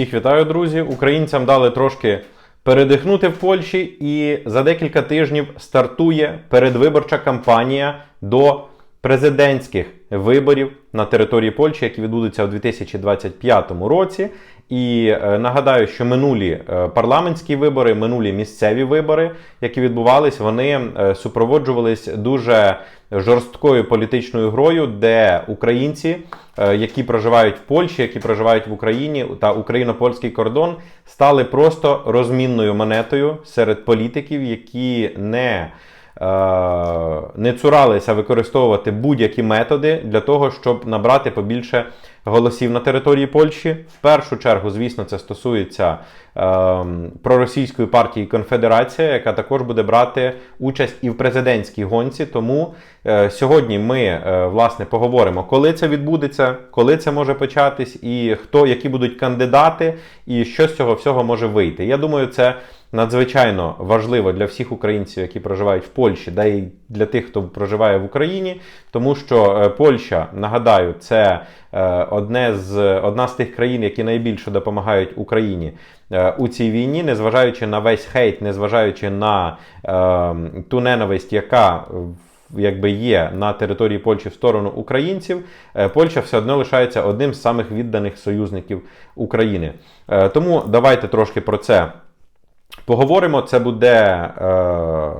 Всіх вітаю, друзі! Українцям дали трошки передихнути в Польщі, і за декілька тижнів стартує передвиборча кампанія до президентських виборів на території Польщі, які відбудуться у 2025 році. І е, нагадаю, що минулі е, парламентські вибори, минулі місцеві вибори, які відбувались, вони е, супроводжувались дуже жорсткою політичною грою, де українці, які проживають в Польщі, які проживають в Україні та україно-польський кордон, стали просто розмінною монетою серед політиків, які не не цуралися використовувати будь-які методи для того, щоб набрати побільше голосів на території Польщі. В першу чергу, звісно, це стосується е, проросійської партії Конфедерація, яка також буде брати участь і в президентській гонці. Тому е, сьогодні ми е, власне поговоримо, коли це відбудеться, коли це може початись, і хто які будуть кандидати, і що з цього всього може вийти. Я думаю, це надзвичайно важливо для всіх українців, які проживають в Польщі, да і для тих, хто проживає в Україні, тому що е, Польща, нагадаю, це е, одне з одна з тих країн, які найбільше допомагають Україні е, у цій війні, незважаючи на весь хейт, незважаючи на е, ту ненависть, яка Якби є на території Польщі в сторону українців, е, Польща все одно лишається одним з самих відданих союзників України. Е, Тому давайте трошки про це поговоримо. Це буде е,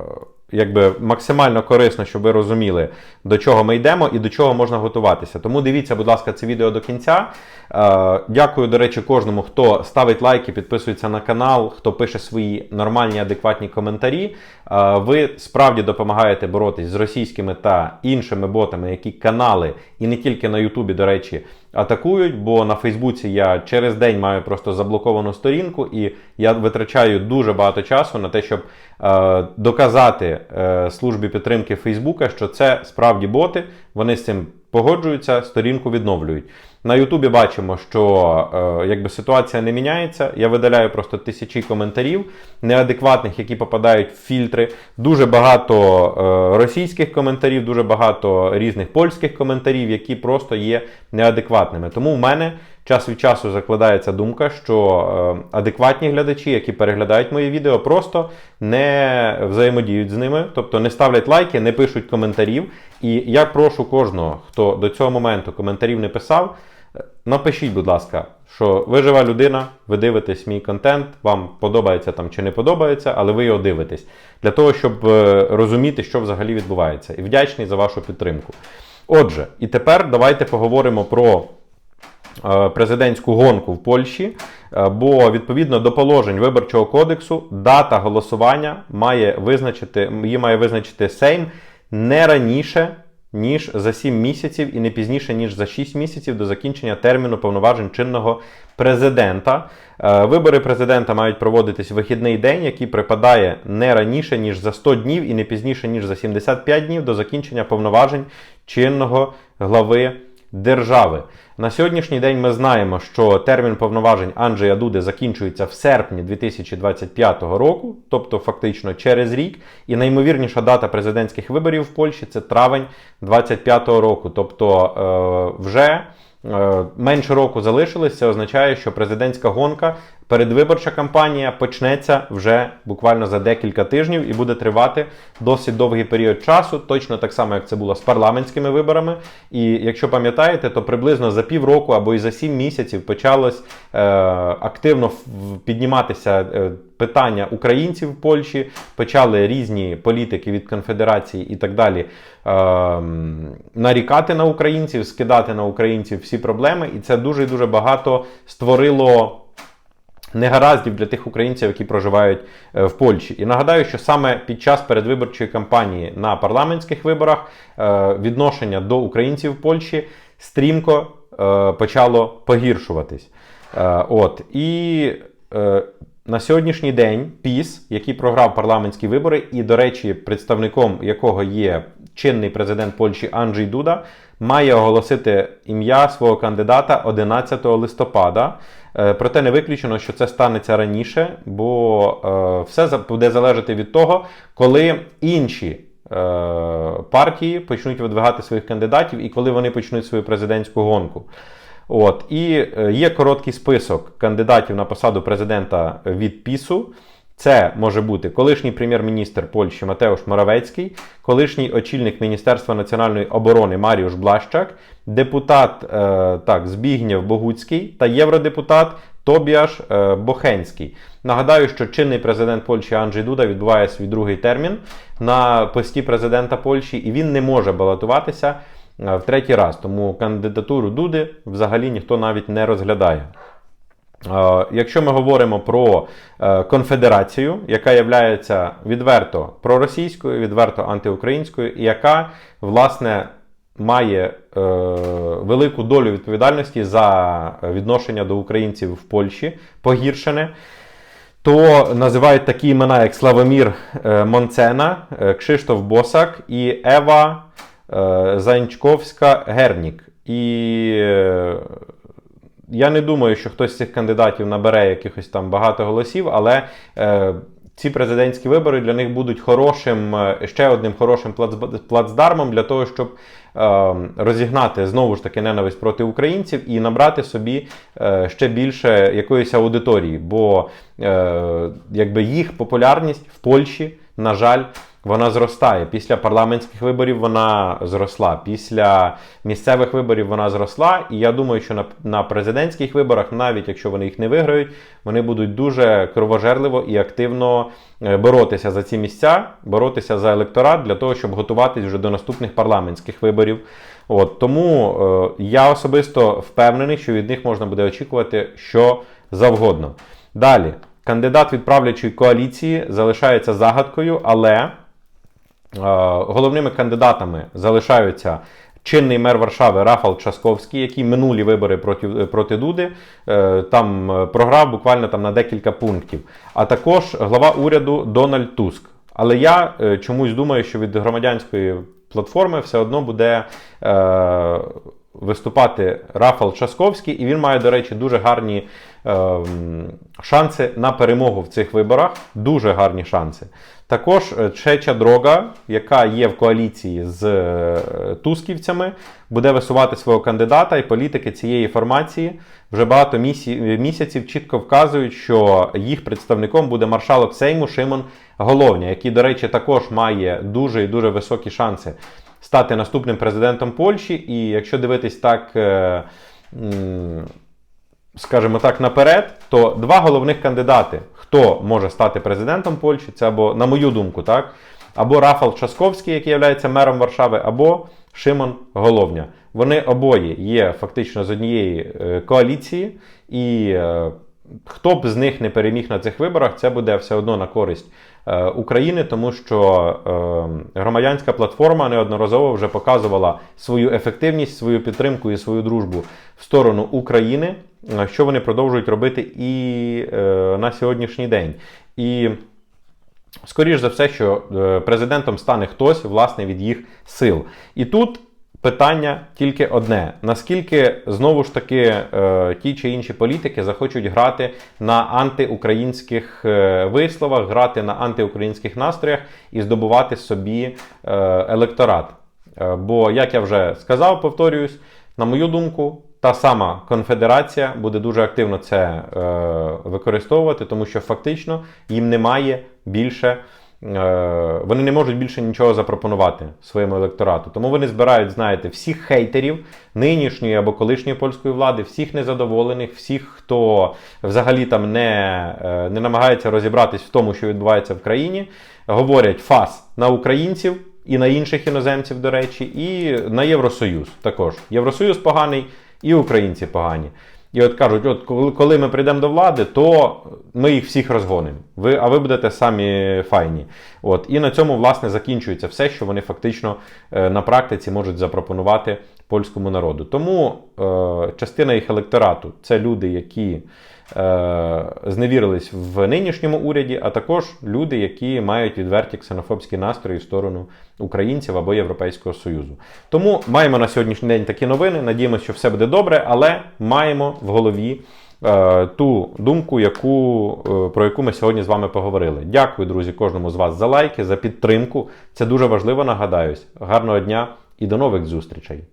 якби максимально корисно, щоб ви розуміли, до чого ми йдемо і до чого можна готуватися. Тому дивіться, будь ласка, це відео до кінця. Е, дякую, до речі, кожному, хто ставить лайки, підписується на канал, хто пише свої нормальні, адекватні коментарі. Е, ви справді допомагаєте боротись з російськими та іншими ботами, які канали, і не тільки на Ютубі, до речі, атакують, бо на Фейсбуці я через день маю просто заблоковану сторінку, і я витрачаю дуже багато часу на те, щоб е, доказати е, службі підтримки Фейсбука, що це справді боти. Вони з цим погоджуються, сторінку відновлюють. На Ютубі бачимо, що е, якби ситуація не міняється. Я видаляю просто тисячі коментарів неадекватних, які попадають в фільтри. Дуже багато е, російських коментарів, дуже багато різних польських коментарів, які просто є неадекватними. Тому в мене час від часу закладається думка, що е, адекватні глядачі, які переглядають мої відео, просто не взаємодіють з ними, тобто не ставлять лайки, не пишуть коментарів. І я прошу кожного, хто до цього моменту коментарів не писав, е, напишіть, будь ласка, що ви жива людина, ви дивитесь мій контент, вам подобається там чи не подобається, але ви його дивитесь для того, щоб е, розуміти, що взагалі відбувається. І вдячний за вашу підтримку. Отже, і тепер давайте поговоримо про президентську гонку в Польщі, е, бо відповідно до положень виборчого кодексу дата голосування має визначити, її має визначити Сейм не раніше. Ніж за 7 місяців і не пізніше, ніж за 6 місяців до закінчення терміну повноважень чинного президента. Е, Вибори президента мають проводитись в вихідний день, який припадає не раніше, ніж за 100 днів і не пізніше, ніж за 75 днів до закінчення повноважень чинного глави держави. На сьогоднішній день ми знаємо, що термін повноважень Анджея Дуди закінчується в серпні 2025 року, тобто фактично через рік. І наймовірніша дата президентських виборів в Польщі це травень 2025 року. Тобто е, вже е, менше року залишилось. Це означає, що президентська гонка, передвиборча кампанія почнеться вже буквально за декілька тижнів і буде тривати досить довгий період часу, точно так само, як це було з парламентськими виборами. І якщо пам'ятаєте, то приблизно за півроку або і за сім місяців почалось е, активно підніматися. Е, Питання українців в Польщі почали різні політики від конфедерації і так далі ем, нарікати на українців, скидати на українців всі проблеми, і це дуже дуже багато створило негараздів для тих українців, які проживають е, в Польщі. І нагадаю, що саме під час передвиборчої кампанії на парламентських виборах е, відношення до українців в Польщі стрімко е, почало погіршуватись. От і на сьогоднішній день ПІС, який програв парламентські вибори, і, до речі, представником якого є чинний президент Польщі Анджей Дуда, має оголосити ім'я свого кандидата 11 листопада. Е, Проте не виключено, що це станеться раніше, бо е, все буде залежати від того, коли інші е, партії почнуть видвигати своїх кандидатів і коли вони почнуть свою президентську гонку. От, і є короткий список кандидатів на посаду президента від ПІСу. Це може бути колишній прем'єр-міністр Польщі Матеуш Моравецький, колишній очільник Міністерства національної оборони Маріуш Блащак, депутат е, так, Збігнєв Богуцький та євродепутат Тобіаш е, Бохенський. Нагадаю, що чинний президент Польщі Анджей Дуда відбуває свій другий термін на пості президента Польщі, і він не може балотуватися е, в третій раз. Тому кандидатуру Дуди взагалі ніхто навіть не розглядає. Е, Якщо ми говоримо про е, конфедерацію, яка є відверто проросійською, відверто антиукраїнською, і яка власне має е, велику долю відповідальності за відношення до українців в Польщі погіршене, то називають такі імена, як Славомір Монцена, Кшиштоф Босак і Ева е, Гернік. І я не думаю, що хтось з цих кандидатів набере якихось там багато голосів, але е, ці президентські вибори для них будуть хорошим, е, ще одним хорошим плацдармом для того, щоб е, розігнати знову ж таки ненависть проти українців і набрати собі е, ще більше якоїсь аудиторії. Бо е, якби їх популярність в Польщі, на жаль, вона зростає. Після парламентських виборів вона зросла. Після місцевих виборів вона зросла. І я думаю, що на, на президентських виборах, навіть якщо вони їх не виграють, вони будуть дуже кровожерливо і активно е, боротися за ці місця, боротися за електорат для того, щоб готуватись вже до наступних парламентських виборів. От тому е, я особисто впевнений, що від них можна буде очікувати що завгодно. Далі, кандидат від правлячої коаліції залишається загадкою, але Е, Головними кандидатами залишаються чинний мер Варшави Рафал Часковський, який минулі вибори проти, проти Дуди е, там е, програв буквально там на декілька пунктів. А також глава уряду Дональд Туск. Але я е, чомусь думаю, що від громадянської платформи все одно буде е, виступати Рафал Часковський, і він має, до речі, дуже гарні е, шанси на перемогу в цих виборах. Дуже гарні шанси. Також е, Чеча Дрога, яка є в коаліції з е, тусківцями, буде висувати свого кандидата, і політики цієї формації вже багато місяців чітко вказують, що їх представником буде маршалок Сейму Шимон Головня, який, до речі, також має дуже і дуже високі шанси стати наступним президентом Польщі. І якщо дивитись так. е, скажімо так, наперед, то два головних кандидати, хто може стати президентом Польщі, це або, на мою думку, так, або Рафал Часковський, який є мером Варшави, або Шимон Головня. Вони обоє є фактично з однієї е, коаліції, і е, хто б з них не переміг на цих виборах, це буде все одно на користь е, України, тому що е, громадянська платформа неодноразово вже показувала свою ефективність, свою підтримку і свою дружбу в сторону України, е, що вони продовжують робити і е, на сьогоднішній день. І скоріш за все, що е, президентом стане хтось власне від їх сил. І тут питання тільки одне: наскільки знову ж таки е, ті чи інші політики захочуть грати на антиукраїнських е, висловах, грати на антиукраїнських настроях і здобувати собі е, електорат. Бо, як я вже сказав, повторююсь, на мою думку, та сама конфедерація буде дуже активно це використовувати, тому що фактично їм немає більше. Е, Вони не можуть більше нічого запропонувати своєму електорату. Тому вони збирають, знаєте, всіх хейтерів нинішньої або колишньої польської влади, всіх незадоволених, всіх, хто взагалі там не, е, не намагається розібратись в тому, що відбувається в країні, говорять фас на українців і на інших іноземців, до речі, і на Євросоюз також. Євросоюз поганий, і українці погані. І от кажуть, от коли, ми прийдемо до влади, то ми їх всіх розгонимо. Ви, а ви будете самі файні. От. І на цьому, власне, закінчується все, що вони фактично е, на практиці можуть запропонувати польському народу. Тому е, частина їх електорату це люди, які зневірились в нинішньому уряді, а також люди, які мають відверті ксенофобські настрої в сторону українців або Європейського Союзу. Тому маємо на сьогоднішній день такі новини. Надіємося, що все буде добре, але маємо в голові. е, Ту думку, яку, е, про яку ми сьогодні з вами поговорили. Дякую, друзі, кожному з вас за лайки, за підтримку. Це дуже важливо, нагадаюсь. Гарного дня і до нових зустрічей!